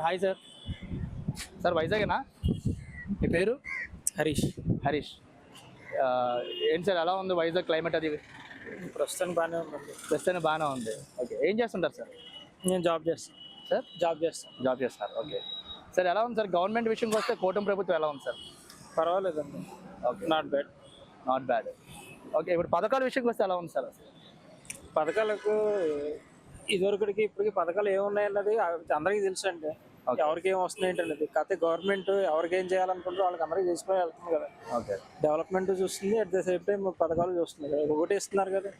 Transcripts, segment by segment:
Sir hi sir. Sir వైజాగేనా? మీ పేరు? హరీష్. హరీష్. ఏంటి సార్ ఎలా ఉంది వైజాగ్ క్లైమేట్ అది? ప్రస్తుతం బాగానే ఉందండి. ప్రస్తుతానికి బాగానే ఉంది. ఓకే ఏం చేస్తుంటారు సార్? నేను జాబ్ చేస్తాను సార్? జాబ్ చేస్తాను జాబ్ చేస్తున్నారు ఓకే. సార్ ఎలా ఉంది సార్ గవర్నమెంట్ విషయంకి వస్తే కూటమి ప్రభుత్వం ఎలా ఉంది సార్? పర్వాలేదండి. Okay. Not bad not bad okay ఇప్పుడు పథకాల విషయంకి వస్తే ఎలా ఉంది సార్ పథకాలకు ఇదివరకటికి ఇప్పటికి పథకాలు ఏమున్నాయన్నది అందరికీ తెలుసు అండి. ఎవరికి ఏం వస్తున్నాయి ఏంటనేది కాకపోతే గవర్నమెంట్ ఎవరికి ఏం చేయాలనుకుంటారో వాళ్ళకి అందరికీ చేసుకుని వెళ్తుంది కదా. ఓకే. డెవలప్మెంట్ చూస్తుంది అట్ ద సేమ్ టైం పథకాలు చూస్తుంది కదా. ఒకటి ఇస్తున్నారు కదా.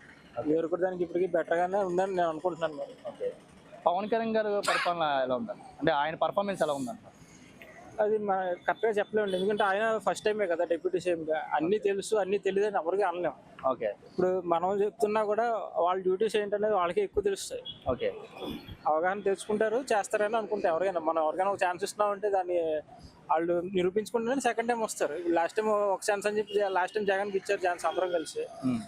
ఇదివరకు దానికి ఇప్పటికి బెటర్గానే ఉందని నేను అనుకుంటున్నాను మరి. పవన్ కళ్యాణ్ గారు పరిపాలన ఎలా ఉందండి? అంటే ఆయన పర్ఫార్మెన్స్ ఎలా ఉందంట అది కరెక్ట్గా చెప్పలేము ఎందుకంటే ఆయన ఫస్ట్ టైమే కదా డిప్యూటీ సీఎంగా అన్నీ తెలుసు అన్నీ తెలియదని ఎవరికి అనలేము. ఓకే. ఇప్పుడు మనం చెప్తున్నా కూడా వాళ్ళ డ్యూటీస్ ఏంటనేది వాళ్ళకి ఎక్కువ తెలుస్తాయి. ఓకే. అవగాహన తెలుసుకుంటారు చేస్తారని అనుకుంటే ఎవరికైనా. మనం ఎవరికైనా ఒక ఛాన్స్ ఇస్తున్నామంటే దాన్ని వాళ్ళు నిరూపించుకుంటేనే సెకండ్ టైం వస్తారు. లాస్ట్ టైం ఒక ఛాన్స్ అని చెప్పి లాస్ట్ టైం జగన్కి ఇచ్చారు ఛాన్స్ అందరం కలిసి.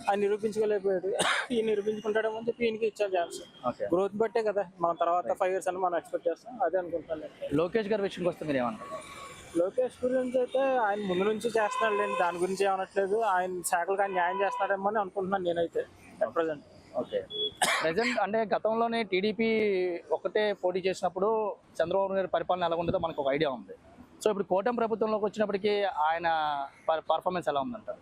ఆయన నిరూపించుకోలేకపోయాడు. ఈ నిరూపించుకుంటాడేమో అని చెప్పి ఈయనకి ఇచ్చారు ఛాన్స్ ఓకే. గ్రోత్ బట్టే కదా. మనం తర్వాత ఫైవ్ ఇయర్స్ అని మనం ఎక్స్పెక్ట్ చేస్తాం. అదే అనుకుంటాను. లోకేష్ గారి విషయంకి వస్తే మీరు ఏమంటారు? లోకేష్ గురించి అయితే ఆయన ముందు నుంచి చేస్తున్నాడు లేండి. దాని గురించి ఏమనట్లేదు. ఆయన శాఖలకు ఆయన న్యాయం చేస్తున్నాడేమో అని అనుకుంటున్నాను నేనైతే అట్ ప్రజెంట్ ఓకే. ప్రజెంట్ అంటే గతంలోనే టీడీపీ ఒకటే పోటీ చేసినప్పుడు చంద్రబాబు గారి పరిపాలన ఎలా ఉండదో మనకు ఒక ఐడియా ఉంది. సో ఇప్పుడు కూటమి ప్రభుత్వంలోకి వచ్చినప్పటికీ ఆయన పర్ఫార్మెన్స్ ఎలా ఉందంటారు?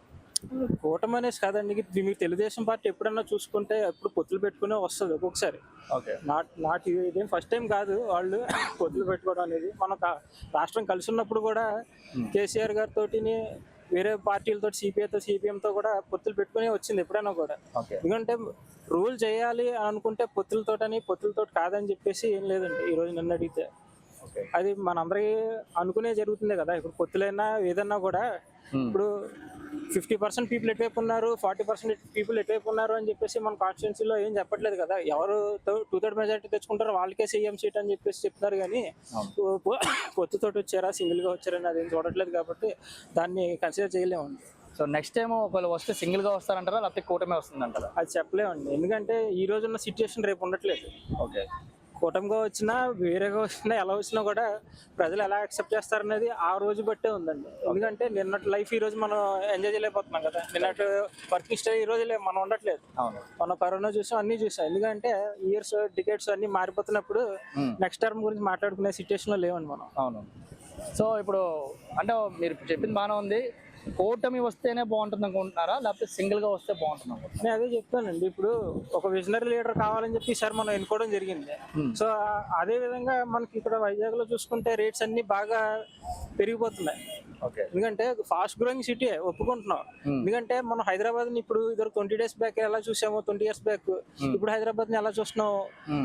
కూటమి అనేసి కాదండి. మీకు తెలుగుదేశం పార్టీ ఎప్పుడన్నా చూసుకుంటే ఎప్పుడు పొత్తులు పెట్టుకునే వస్తుంది ఒక్కొక్కసారి. ఓకే. నాట్ నాట్ ఇది- ఫస్ట్ టైం కాదు వాళ్ళు పొత్తులు పెట్టుకోవడం అనేది. మన రాష్ట్రం కలిసి ఉన్నప్పుడు కూడా కేసీఆర్ గారితో వేరే పార్టీలతో సిపిఐతో సిపిఎంతో కూడా పొత్తులు పెట్టుకునే వచ్చింది ఎప్పుడైనా కూడా. ఎందుకంటే రూల్ చేయాలి అని అనుకుంటే పొత్తులతోటని పొత్తులతో కాదని చెప్పేసి ఏం లేదండి ఈ రోజు నన్ను అడిగితే. అది మనందరికీ అనుకునే జరుగుతుంది కదా. ఇప్పుడు పొత్తులైనా ఏదన్నా కూడా Hmm. ఇప్పుడు ఫిఫ్టీ పర్సెంట్ పీపుల్ ఎటువైపు ఉన్నారు? ఫార్టీ పర్సెంట్ పీపుల్ ఎటువైపు ఉన్నారు అని చెప్పేసి మన కాన్స్టిట్యున్సీలో ఏం చెప్పట్లేదు కదా. ఎవరు టూ థర్డ్ మెజారిటీ తెచ్చుకుంటారో వాళ్ళకే సీఎం సీట్ అని చెప్పేసి చెప్తున్నారు కానీ పొత్తుతోటి వచ్చారా? సింగిల్గా వచ్చారని అదేం చూడట్లేదు కాబట్టి దాన్ని కన్సిడర్ చేయలేమండి. సో నెక్స్ట్ టైం ఒకవేళ వస్తే సింగిల్గా వస్తారంటారా? లేకపోతే కూటమి వస్తుందంటారా? అది చెప్పలేమండి. ఎందుకంటే ఈ రోజు ఉన్న సిచ్యుయేషన్ రేపు ఉండట్లేదు. ఓకే. కూటమిగా వచ్చినా వేరేగా వచ్చినా ఎలా వచ్చినా కూడా ప్రజలు ఎలా యాక్సెప్ట్ చేస్తారనేది ఆ రోజు బట్టే ఉందండి. ఎందుకంటే నిన్నటి లైఫ్ ఈ రోజు మనం ఎంజాయ్ చేయలేకపోతున్నాం కదా. నిన్నటి వర్కింగ్ స్టైల్ ఈ రోజు మనం ఉండట్లేదు. మనం కరోనా చూసాం అన్ని చూసాం. ఎందుకంటే ఇయర్స్ టికెట్స్ అన్ని మారిపోతున్నప్పుడు. నెక్స్ట్ టర్మ్ గురించి మాట్లాడుకునే సిచ్యుయేషన్లో లేవండి మనం. అవును. సో ఇప్పుడు అంటే మీరు చెప్పింది బాగానే ఉంది. కూటమి వస్తేనే బాగుంటుంది అనుకుంటున్నారా? లేకపోతే సింగిల్గా వస్తే బాగుంటుంది నేను అదే చెప్తానండి. ఇప్పుడు ఒక విజనరీ లీడర్ కావాలని చెప్పి ఈసారి మనం ఎన్నుకోవడం జరిగింది. సో అదే విధంగా మనకి ఇక్కడ వైజాగ్లో చూసుకుంటే రేట్స్ అన్ని బాగా పెరిగిపోతున్నాయి. ఓకే. ఎందుకంటే ఫాస్ట్ గ్రోయింగ్ సిటీ ఒప్పుకుంటున్నాం. ఎందుకంటే మనం హైదరాబాద్ని ఇప్పుడు ఇద్దరు ట్వంటీ డేస్ బ్యాక్ ఎలా చూసామో ట్వంటీ ఇయర్స్ బ్యాక్. ఇప్పుడు హైదరాబాద్ని ఎలా చూస్తున్నాం.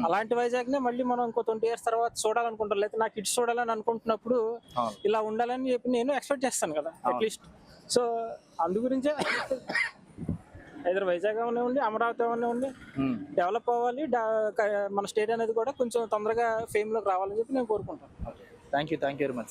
అలాంటి వైజాగ్ నే మళ్ళీ మనం ఇంకో ట్వంటీ ఇయర్స్ తర్వాత చూడాలనుకుంటాం. లేకపోతే నా కిడ్స్ చూడాలని అనుకుంటున్నప్పుడు ఇలా ఉండాలని చెప్పి నేను ఎక్స్పెక్ట్ చేస్తాను కదా అట్లీస్ట్. సో అందు గురించే ఐదర్ వైజాగ్ అవనివ్వండి అమరావతి మ్మ్. డెవలప్ అవ్వాలి మన స్టేట్ అనేది కూడా కొంచెం తొందరగా ఫేమ్లోకి రావాలని చెప్పి నేను కోరుకుంటాను thank you thank you very much